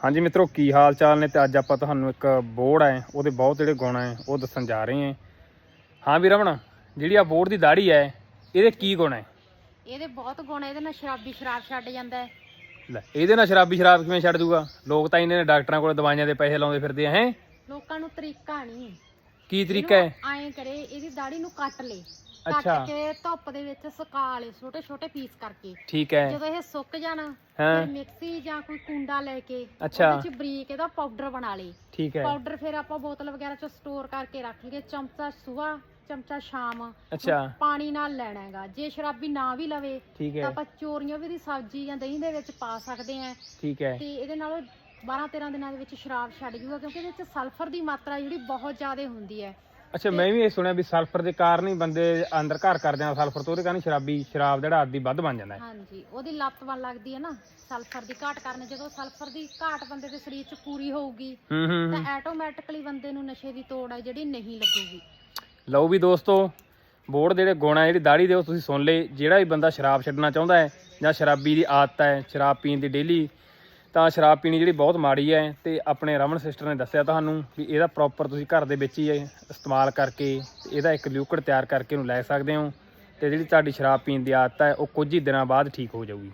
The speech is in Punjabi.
ਹਾਂਜੀ ਮਿੱਤਰੋ ਕੀ ਹਾਲ ਚਾਲ ਨੇ? ਤੇ ਅੱਜ ਆਪਾਂ ਤੁਹਾਨੂੰ ਇੱਕ ਬੋਰਡ ਹੈ ਉਹਦੇ ਬਹੁਤ ਜਿਹੜੇ ਗੁਣ ਹੈ ਉਹ ਦੱਸਣ ਜਾ ਰਹੇ ਹਾਂ। ਹਾਂ ਵੀ ਰਮਣ ਜਿਹੜੀ ਆ ਬੋਰਡ ਦੀ ਦਾੜੀ ਹੈ ਇਹਦੇ ਕੀ ਗੁਣ ਹੈ? ਇਹਦੇ ਬਹੁਤ ਗੁਣ ਆ, ਇਹਦੇ ਨਾਲ ਸ਼ਰਾਬੀ ਸ਼ਰਾਬ ਛੱਡ ਜਾਂਦਾ ਹੈ। ਲੈ ਇਹਦੇ ਨਾਲ ਸ਼ਰਾਬੀ ਸ਼ਰਾਬ ਕਿਵੇਂ ਛੱਡ ਦੂਗਾ? ਲੋਕ ਤਾਂ ਇਹਨੇ ਡਾਕਟਰਾਂ ਕੋਲ ਦਵਾਈਆਂ ਦੇ ਪੈਸੇ ਲਾਉਂਦੇ ਫਿਰਦੇ ਆ ਹੈ? ਲੋਕਾਂ ਨੂੰ ਤਰੀਕਾ ਨਹੀਂ। ਕੀ ਤਰੀਕਾ ਹੈ? ਐਂ ਕਰੇ ਇਹਦੀ ਦਾੜੀ ਨੂੰ ਕੱਟ ਲੇ। ਅੱਛਾ। ਕੱਟ ਕੇ ਧੁੱਪ ਦੇ ਵਿੱਚ ਸੁਕਾ ਲੇ ਛੋਟੇ ਛੋਟੇ ਪੀਸ ਕਰਕੇ। ਠੀਕ ਹੈ। ਜਦੋਂ ਇਹ ਸੁੱਕ ਜਾਣ ਹਾਂ। ਫਿਰ ਮਿਕਸੀ ਜਾਂ ਕੋਈ ਕੁੰਡਾ ਲੈ ਕੇ ਅੱਛਾ। ਉਹਦੇ ਚ ਬਰੀਕ ਇਹਦਾ ਪਾਊਡਰ ਬਣਾ ਲੇ ਠੀਕ ਹੈ। ਪਾਊਡਰ ਫਿਰ ਆਪਾਂ ਬੋਤਲ ਵਗੈਰਾ ਚ ਸਟੋਰ ਕਰਕੇ ਰੱਖ ਲਈਏ ਚਮਚਾ ਸੁਬਾ ਚਮਚਾ ਸ਼ਾਮ। ਅੱਛਾ। ਪਾਣੀ ਨਾਲ ਲੈਣਾ ਹੈਗਾ। ਜੇ ਸ਼ਰਾਬੀ ਨਾ ਵੀ ਲਵੇ ਠੀਕ ਤਾਂ ਹੈ ਆਪਾਂ ਚੋਰੀਆਂ ਵੀ ਦੀ ਸਬਜ਼ੀ ਜਾਂ ਦਹੀਂ ਦੇ ਵਿੱਚ ਪਾ ਸਕਦੇ ਆਂ ਠੀਕ ਹੈ। ਤੇ ਇਹਦੇ ਨਾਲ 12 13 ਦਿਨਾਂ ਦੇ ਵਿੱਚ ਸ਼ਰਾਬ ਛੱਡ ਜੂਗਾ ਕਿਉਂਕਿ ਇਹਦੇ ਵਿੱਚ ਸਲਫਰ ਦੀ ਮਾਤਰਾ ਜਿਹੜੀ ਬਹੁਤ ਜ਼ਿਆਦਾ ਹੁੰਦੀ ਹੈ। ਅੱਛਾ ਮੈਂ ਵੀ ਇਹ ਸੁਣਿਆ ਵੀ ਸਲਫਰ ਦੇ ਕਾਰਨ ਹੀ ਬੰਦੇ ਅੰਦਰ ਘਰ ਕਰਦੇ ਆ ਸਲਫਰ ਤੋਂ ਉਹਦੇ ਕਾਰਨ ਸ਼ਰਾਬੀ ਸ਼ਰਾਬ ਜਿਹੜਾ ਆਦੀ ਵੱਧ ਬਣ ਜਾਂਦਾ ਹੈ। ਹਾਂਜੀ ਉਹਦੀ ਲੱਤ ਬਣ ਲੱਗਦੀ ਹੈ ਨਾ ਸਲਫਰ ਦੀ ਘਾਟ ਕਾਰਨ ਜਦੋਂ ਸਲਫਰ ਦੀ ਘਾਟ ਬੰਦੇ ਦੇ ਸਰੀਰ 'ਚ ਪੂਰੀ ਹੋਊਗੀ ਹੂੰ ਹੂੰ ਤਾਂ। ਆਟੋਮੈਟਿਕਲੀ ਬੰਦੇ ਨੂੰ ਨਸ਼ੇ ਦੀ ਤੋੜ ਹੈ ਜਿਹੜੀ ਨਹੀਂ ਲੱਗੂਗੀ। ਲਓ ਵੀ ਦੋਸਤੋ ਬੋਰਡ ਦੇ ਜਿਹੜੇ ਗੁਣ ਆ ਜਿਹੜੀ ਦਾੜੀ ਦੇ ਉਹ ਤੁਸੀਂ ਸੁਣ ਲਏ ਜਿਹੜਾ ਵੀ ਬੰਦਾ ਸ਼ਰਾਬ ਛੱਡਣਾ ਚਾਹੁੰਦਾ ਹੈ ਜਾਂ ਸ਼ਰਾਬੀ ਦੀ ਆਦਤ ਹੈ ਸ਼ਰਾਬ ਪੀਣ ਦੀ ਡੇਲੀ ਤਾਂ ਸ਼ਰਾਬ ਪੀਣੀ ਜਿਹੜੀ ਬਹੁਤ ਮਾੜੀ ਹੈ ਤੇ ਆਪਣੇ ਰਮਨ ਸਿਸਟਰ ਨੇ ਦੱਸਿਆ ਤੁਹਾਨੂੰ ਵੀ ਇਹਦਾ ਪ੍ਰੋਪਰ ਤੁਸੀਂ ਘਰ ਦੇ ਵਿੱਚ ਹੀ ਇਸਤੇਮਾਲ ਕਰਕੇ ਇਹਦਾ ਇੱਕ ਲਿਕੁਇਡ ਤਿਆਰ ਕਰਕੇ ਉਹਨੂੰ ਲੈ ਸਕਦੇ ਹੋ ਤੇ ਜਿਹੜੀ ਤੁਹਾਡੀ ਸ਼ਰਾਬ ਪੀਣ ਦੀ ਆਦਤ ਹੈ ਉਹ ਕੁਝ ਹੀ ਦਿਨਾਂ ਬਾਅਦ ਠੀਕ ਹੋ ਜਾਊਗੀ।